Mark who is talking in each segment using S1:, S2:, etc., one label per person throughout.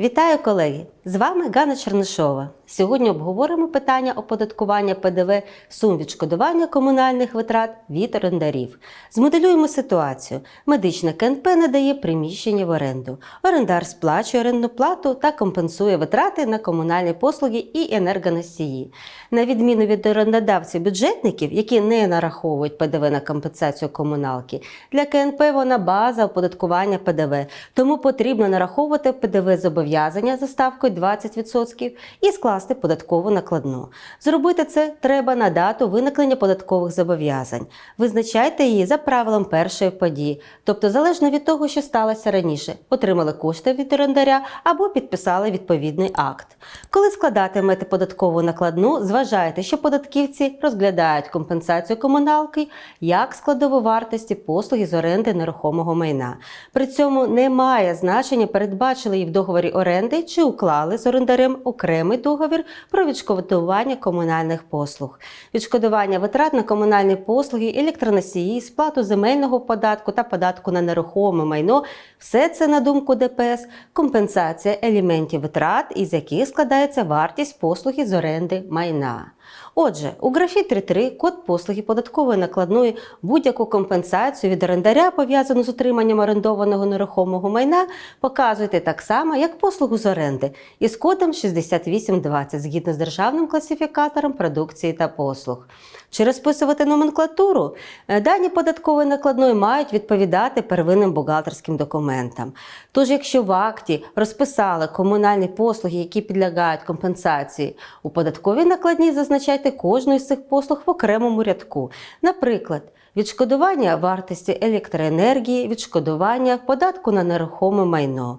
S1: Вітаю колеги! З вами Ганна Чернишова. Сьогодні обговоримо питання оподаткування ПДВ сум відшкодування комунальних витрат від орендарів. Змоделюємо ситуацію. Медична КНП надає приміщення в оренду. Орендар сплачує орендну плату та компенсує витрати на комунальні послуги і енергоносії. На відміну від орендодавців бюджетників, які не нараховують ПДВ на компенсацію комуналки, для КНП вона база оподаткування ПДВ, тому потрібно нараховувати ПДВ зобов'язання за ставкою 20% і скласти податкову накладну. Зробити це треба на дату виникнення податкових зобов'язань. Визначайте її за правилом першої події, тобто залежно від того, що сталося раніше, отримали кошти від орендаря або підписали відповідний акт. Коли складатимете податкову накладну, зважайте, що податківці розглядають компенсацію комуналки як складову вартості послуги з оренди нерухомого майна. При цьому немає значення, передбачили її в договорі оренди чи уклали з орендарем окремий договір про відшкодування комунальних послуг, відшкодування витрат на комунальні послуги, електроносії, сплату земельного податку та податку на нерухоме майно. Все це, на думку ДПС, компенсація елементів витрат, із яких складається вартість послуги з оренди майна. Отже, у графі 3.3 код послуги податкової накладної будь-яку компенсацію від орендаря, пов'язану з утриманням орендованого нерухомого майна, показуйте так само, як послугу з оренди із кодом 6820 згідно з державним класифікатором продукції та послуг. Чи розписувати номенклатуру? Е, Дані податкової накладної мають відповідати первинним бухгалтерським документам. Тож, якщо в акті розписали комунальні послуги, які підлягають компенсації, у податковій накладній зазначайте кожну із цих послуг в окремому рядку. Наприклад, відшкодування вартості електроенергії, відшкодування податку на нерухоме майно.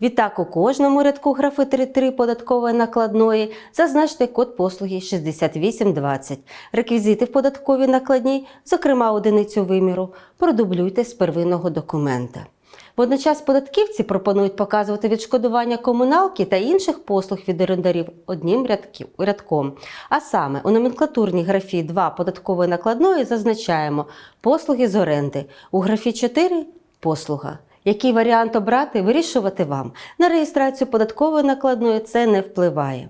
S1: Відтак у кожному рядку графи 3.3 податкової накладної зазначте код послуги 6820. Реквізити в податковій накладній, зокрема одиницю виміру, продублюйте з первинного документа. Водночас податківці пропонують показувати відшкодування комуналки та інших послуг від орендарів одним рядком. А саме у номенклатурній графі 2 податкової накладної зазначаємо послуги з оренди. У графі 4 послуга. Який варіант обрати, вирішувати вам. На реєстрацію податкової накладної це не впливає.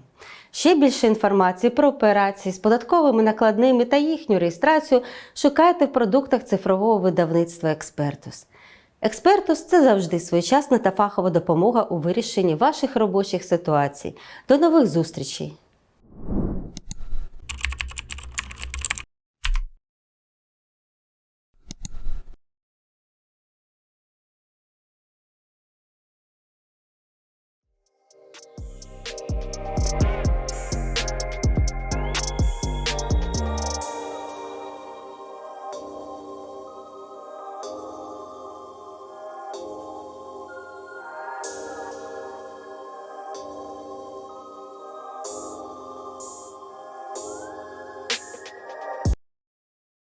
S1: Ще більше інформації про операції з податковими накладними та їхню реєстрацію шукайте в продуктах цифрового видавництва Експертус. Експертус це завжди своєчасна та фахова допомога у вирішенні ваших робочих ситуацій. До нових зустрічей!